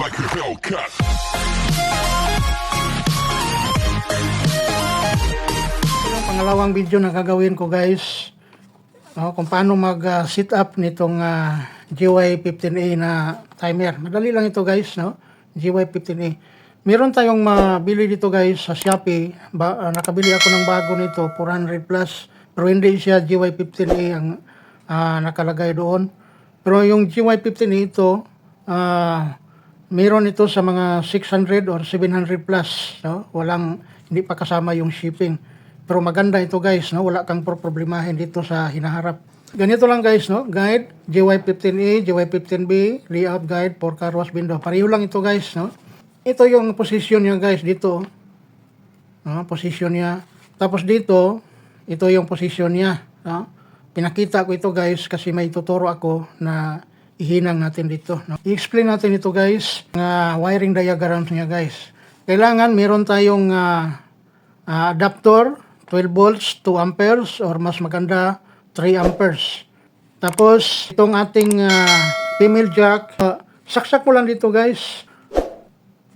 like a Hellcat. Yung pangalawang video na gagawin ko guys, no, kung paano mag-sit up nitong ah, GY15A na timer. Madali lang ito guys, no? GY15A. Meron tayong mabili dito guys sa Shopee. Ba, ah, nakabili ako ng bago nito, 400 plus. Pero hindi siya GY15A ang ah, nakalagay doon. Pero yung GY15A ito, ah, meron ito sa mga 600 or 700 plus. No? Walang, hindi pa kasama yung shipping. Pero maganda ito guys, no? wala kang problemahin dito sa hinaharap. Ganito lang guys, no? guide, GY15A, GY15B, layout guide for car wash window. Pareho lang ito guys. No? Ito yung position niya guys dito. No? Position niya. Tapos dito, ito yung position niya. No? Pinakita ko ito guys kasi may tuturo ako na ihinang natin dito. No? I-explain natin ito guys, ng wiring diagram niya guys. Kailangan meron tayong ah, ah, adapter, 12 volts, 2 amperes, or mas maganda, 3 amperes. Tapos, itong ating ah, female jack, ah, saksak mo lang dito guys,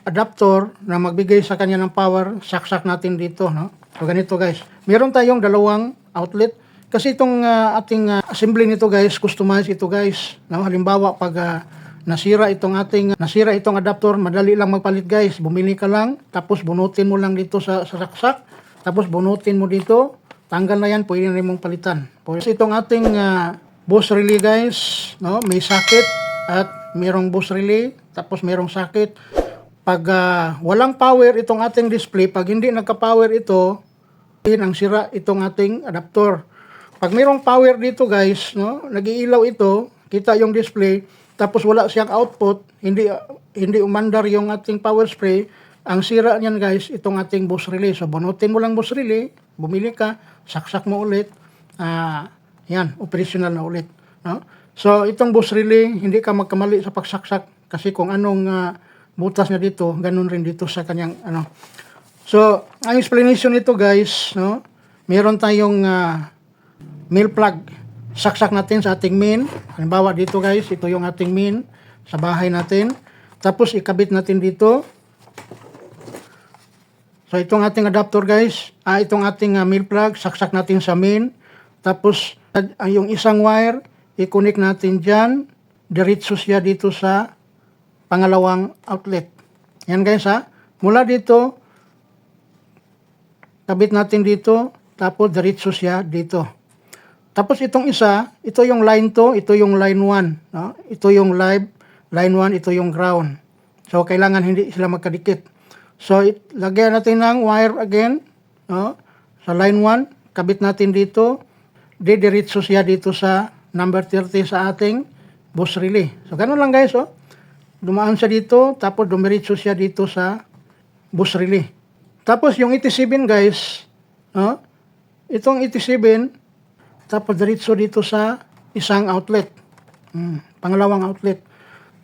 adapter na magbigay sa kanya ng power, saksak natin dito, no? So ganito guys. Meron tayong dalawang outlet kasi itong ah, ating ah, assembly nito guys, customize ito guys. No? Halimbawa pag ah, nasira itong ating nasira itong adapter, madali lang magpalit guys. Bumili ka lang, tapos bunutin mo lang dito sa, sa saksak, tapos bunutin mo dito, tanggal na yan, pwede na rin mong palitan. Pwede itong ating ah, bus relay guys, no? May socket at merong bus relay, tapos merong socket pag ah, walang power itong ating display, pag hindi nagka-power ito, yun ang sira itong ating adapter. Pag mayroong power dito guys, no, nag-iilaw ito, kita yung display, tapos wala siyang output, hindi hindi umandar yung ating power spray, ang sira niyan guys, itong ating bus relay. So bunutin mo lang bus relay, bumili ka, saksak mo ulit, ah, yan, operational na ulit. No? So itong bus relay, hindi ka magkamali sa pagsaksak kasi kung anong ah, butas niya dito, ganun rin dito sa kanyang ano. So, ang explanation nito guys, no, meron tayong ah, mail plug. Saksak natin sa ating main. Halimbawa dito guys, ito yung ating main sa bahay natin. Tapos ikabit natin dito. So itong ating adapter guys, ah, itong ating ah, mail plug, saksak natin sa main. Tapos ah, yung isang wire, i-connect natin dyan. Diretso siya dito sa pangalawang outlet. Yan guys ha. Mula dito, kabit natin dito, tapos diretso siya dito. Tapos itong isa, ito yung line 2, ito yung line 1. No? Ito yung live, line 1, ito yung ground. So, kailangan hindi sila magkadikit. So, it, lagyan natin ng wire again. No? Sa line 1, kabit natin dito. Didiretso siya dito sa number 30 sa ating bus relay. So, ganun lang guys. Oh. Dumaan siya dito, tapos dumiretso siya dito sa bus relay. Tapos yung 87 guys, no? itong 87, tapos diretso dito sa isang outlet. Hmm, pangalawang outlet.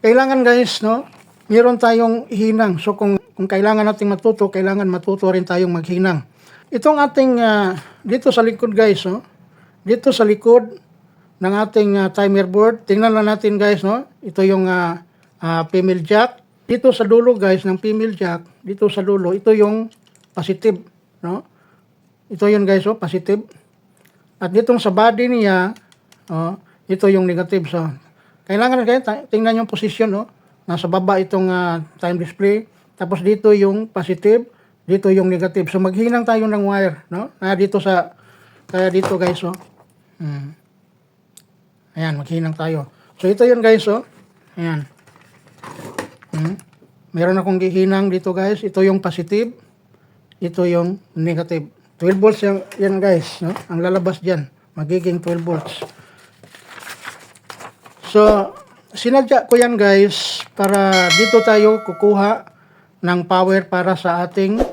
Kailangan guys, no? Meron tayong hinang. So kung kung kailangan nating matuto, kailangan matuto rin tayong maghinang. Itong ating ah, dito sa likod guys, no? Dito sa likod ng ating ah, timer board, tingnan lang natin guys, no? Ito yung ah, ah, female jack. Dito sa dulo guys ng female jack, dito sa dulo, ito yung positive, no? Ito yun guys, oh, positive. At ditong sa body niya, oh, ito yung negative. So, kailangan kayo, tingnan yung position, no? Nasa baba itong ah, time display. Tapos dito yung positive, dito yung negative. So, maghinang tayo ng wire, no? Kaya dito sa, kaya dito guys, oh. Hmm. Ayan, maghinang tayo. So, ito yun guys, oh. Ayan. Hmm. Meron akong gihinang dito guys. Ito yung positive. Ito yung negative. 12 volts yan, yan guys. No? Ang lalabas dyan. Magiging 12 volts. So, sinadya ko yan guys para dito tayo kukuha ng power para sa ating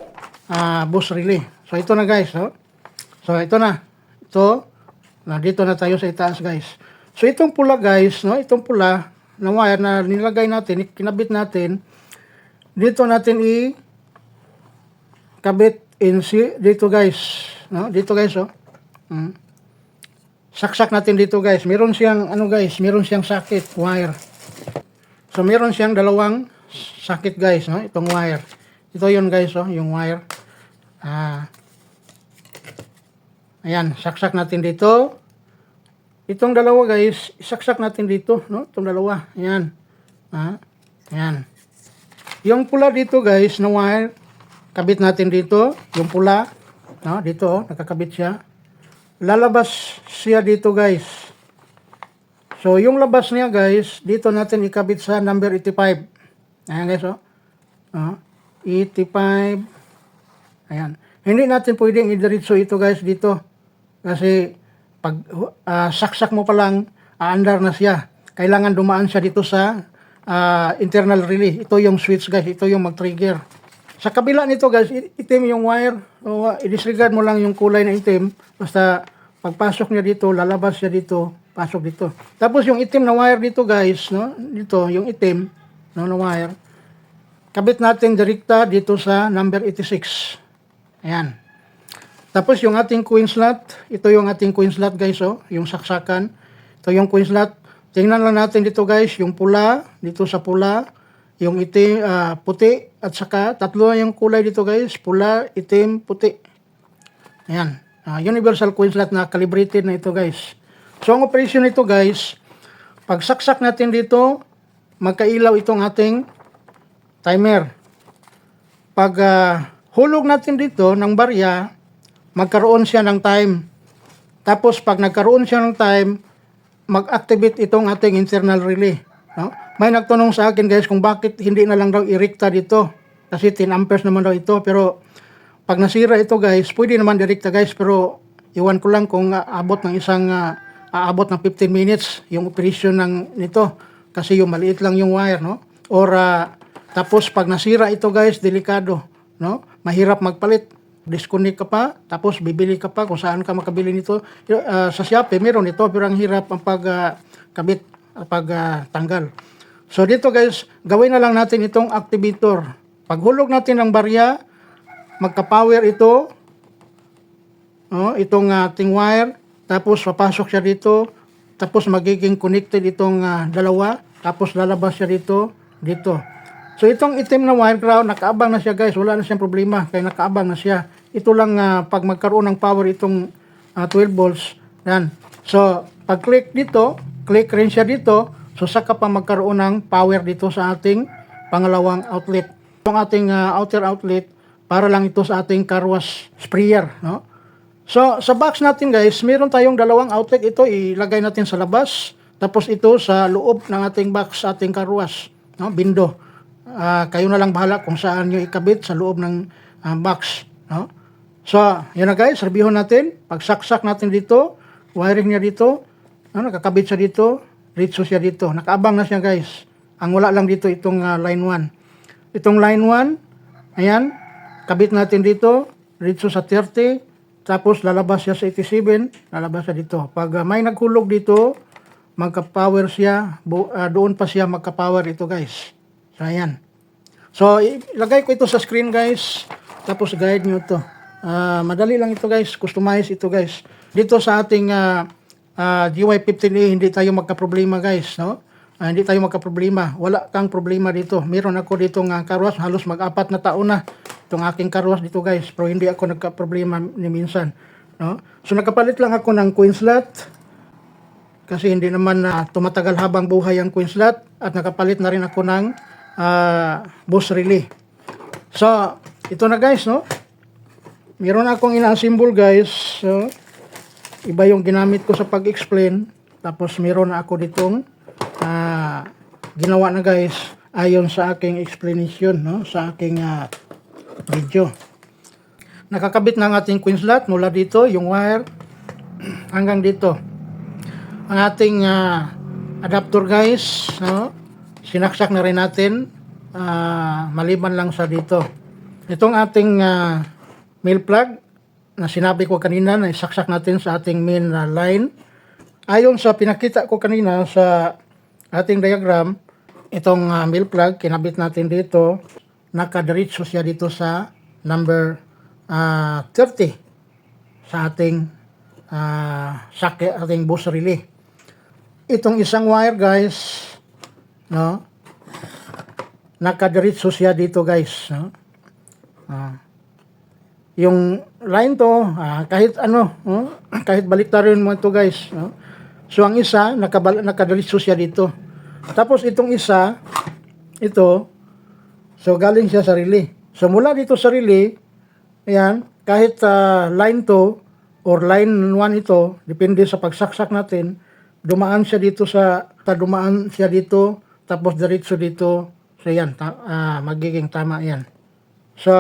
ah, bus relay. So, ito na guys. No? So, ito na. Ito. Na dito na tayo sa itaas guys. So, itong pula guys, no? itong pula na wire na nilagay natin, kinabit natin, dito natin i kabit si dito guys no dito guys oh mm. saksak natin dito guys meron siyang ano guys meron siyang socket wire so meron siyang dalawang sakit guys, no? Itong wire. Ito yun guys, oh, yung wire. Ah. ayan, saksak natin dito. Itong dalawa guys, isaksak natin dito, no? Itong dalawa. Ayan. Ah. Ayan. Yung pula dito guys, na wire, kabit natin dito, yung pula, no? Dito, oh, nakakabit siya. Lalabas siya dito guys. So, yung labas niya guys, dito natin ikabit sa number 85. Ayan guys, oh. Oh, 85. Ayan. Hindi natin pwedeng idiretso ito guys dito. Kasi pag ah, saksak mo pa lang, aandar na siya. Kailangan dumaan siya dito sa ah, internal relay. Ito yung switch guys. Ito yung mag-trigger. Sa kabila nito guys, itim yung wire. O, ah, i-disregard mo lang yung kulay na itim. Basta pagpasok niya dito, lalabas siya dito, pasok dito. Tapos yung itim na wire dito guys, no? Dito, yung itim no, na wire. Kabit natin direkta dito sa number 86. Ayan. Tapos yung ating coin slot, ito yung ating coin slot guys, oh, yung saksakan. Ito yung coin slot. Tingnan lang natin dito guys, yung pula, dito sa pula, yung itim, ah, puti, at saka tatlo yung kulay dito guys, pula, itim, puti. Ayan. Ah, universal coin slot na calibrated na ito guys. So ang operation nito guys, pag saksak natin dito, magkailaw itong ating timer. Pag ah, hulog natin dito ng barya, magkaroon siya ng time. Tapos pag nagkaroon siya ng time, mag-activate itong ating internal relay. No? May nagtanong sa akin guys kung bakit hindi na lang daw i-recta dito. Kasi 10 amperes naman daw ito. Pero pag nasira ito guys, pwede naman direkta guys. Pero iwan ko lang kung ah, abot ng isang, ah, aabot ng 15 minutes yung operation ng nito. Kasi yung maliit lang yung wire, no? Or ah, tapos pag nasira ito guys, delikado, no? Mahirap magpalit. Disconnect ka pa, tapos bibili ka pa kung saan ka makabili nito. Ah, sa Shopee, meron ito, pero ang hirap ang pagkabit, pag ah, tanggal. So dito guys, gawin na lang natin itong activator. Pag hulog natin ng barya, magka-power ito, no, itong ating wire, tapos papasok siya dito, tapos magiging connected itong ah, dalawa, tapos lalabas siya dito, dito. So itong itim na wire crown, nakaabang na siya guys, wala na siyang problema, kaya nakaabang na siya. Ito lang ah, pag magkaroon ng power itong ah, 12 volts, yan. So pag click dito, click rin siya dito, so saka pa magkaroon ng power dito sa ating pangalawang outlet. Itong ating ah, outer outlet, para lang ito sa ating car wash sprayer, no? So, sa box natin guys, meron tayong dalawang outlet. Ito, ilagay natin sa labas. Tapos ito sa loob ng ating box, sa ating car wash. No? Bindo. Ah, kayo na lang bahala kung saan nyo ikabit sa loob ng ah, box. No? So, yun na guys, review natin. Pagsaksak natin dito, wiring niya dito, ano, nakakabit siya dito, ritso siya dito. Nakaabang na siya guys. Ang wala lang dito itong ah, line 1. Itong line 1, ayan, kabit natin dito, ritso sa 30, tapos lalabas siya sa 87, lalabas siya dito. Pag ah, may naghulog dito, magka-power siya, bu- ah, doon pa siya magka-power ito guys. So, ayan. So, ilagay ko ito sa screen guys, tapos guide nyo ito. Ah, madali lang ito guys, customize ito guys. Dito sa ating ah, ah, GY15A, hindi tayo magka-problema guys, no? Ah, hindi tayo magka-problema. Wala kang problema dito. Meron ako dito nga karwas, halos mag-apat na taon na itong aking karwas dito guys. Pero hindi ako nagka-problema ni minsan. No? So nagkapalit lang ako ng slot kasi hindi naman na tumatagal habang buhay ang slot at nakapalit na rin ako ng ah, bus relay. So, ito na guys, no? Meron akong ina-assemble guys. So, iba yung ginamit ko sa pag-explain. Tapos meron na ako ditong ah, ginawa na guys ayon sa aking explanation, no? Sa aking ah, video. Nakakabit na ang ating coin slot mula dito, yung wire, hanggang dito. Ang ating ah, adapter guys, no? sinaksak na rin natin, ah, maliban lang sa dito. Itong ating ah, mail plug, na sinabi ko kanina na isaksak natin sa ating main ah, line. Ayon sa pinakita ko kanina sa ating diagram, itong ah, mail plug, kinabit natin dito, nakadiretso siya dito sa number ah, 30 sa ating ah, socket, ating bus relay. Itong isang wire guys, no? nakadiretso siya dito guys. No? Ah. Yung line to, ah, kahit ano, no? kahit baliktarin mo ito guys. No? So ang isa, nakabal- nakadiretso siya dito. Tapos itong isa, ito, so galing siya sa relay. So mula dito sa relay, ayan, kahit ah, line to or line 1 ito, depende sa pagsaksak natin, dumaan siya dito sa, dumaan siya dito, tapos diretso dito, so yan, ta- ah, magiging tama yan. So,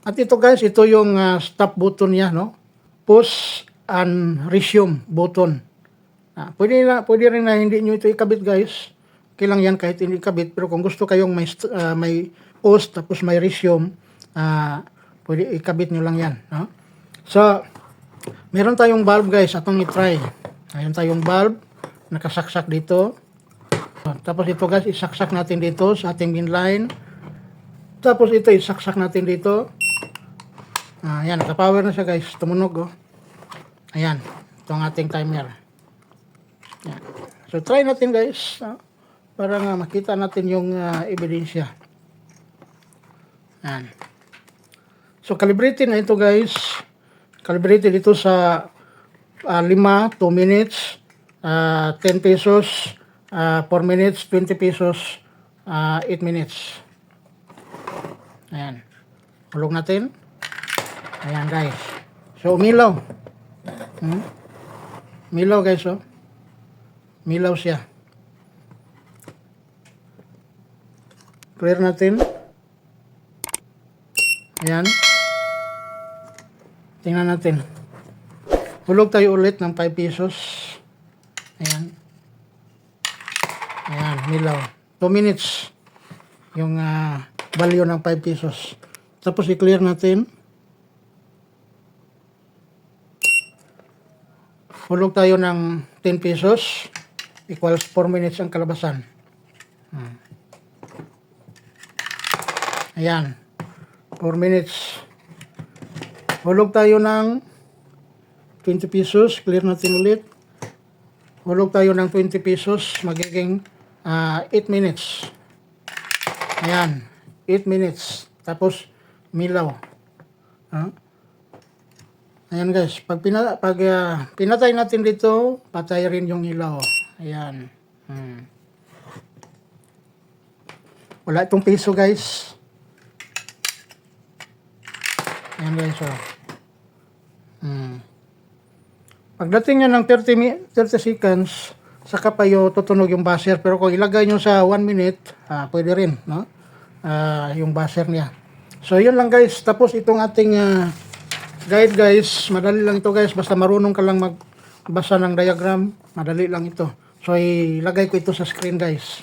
at ito guys, ito yung ah, stop button niya, no? Push and resume button. Ah, pwede, na, pwede rin na hindi nyo ito ikabit guys. Okay lang yan kahit hindi ikabit. Pero kung gusto kayong may, ah, may post tapos may resume, ah, pwede ikabit nyo lang yan. No? So, meron tayong bulb guys. Atong i-try. Meron tayong bulb. Nakasaksak dito. Tapos ito guys, isaksak natin dito sa ating bin line. Tapos ito, isaksak natin dito. Ah, ayan, nakapower na siya guys. Tumunog oh. Ayan, ito ang ating timer. Ayan. So try natin guys. ah, para nga makita natin yung ah, ebidensya. Ayan. So calibrated na ito guys. Calibrated ito sa ah, 5, 2 minutes, ah, 10 pesos, ah, 4 minutes, 20 pesos, ah, 8 minutes. Ayan. Hulog natin. Ayan guys. So umilaw. Hmm? Milaw guys oh. Milaw siya. Clear natin. Ayan. Tingnan natin. Hulog tayo ulit ng 5 pesos. Ayan. Ayan, milaw. 2 minutes. Yung ah, value ng 5 pesos. Tapos i-clear natin. Hulog tayo ng 10 pesos. Equals 4 minutes ang kalabasan. Hmm. Ayan. 4 minutes. Hulog tayo ng 20 pesos. Clear natin ulit. Hulog tayo ng 20 pesos. Magiging ah, 8 minutes. Ayan. 8 minutes. Tapos, milaw. Ha? Ayan guys, pag, pina, pag ah, pinatay natin dito, patay rin yung ilaw. Ayan. Hmm. Wala itong piso guys. Ayan guys, oh. Hmm. Pagdating nyo ng 30, mi- 30 seconds, saka pa yung tutunog yung buzzer. Pero kung ilagay nyo sa 1 minute, ah, pwede rin, no? Ah, yung buzzer niya. So, yun lang guys. Tapos itong ating ah, guide guys, madali lang ito guys. Basta marunong ka lang magbasa ng diagram, madali lang ito. So, ilagay ko ito sa screen guys.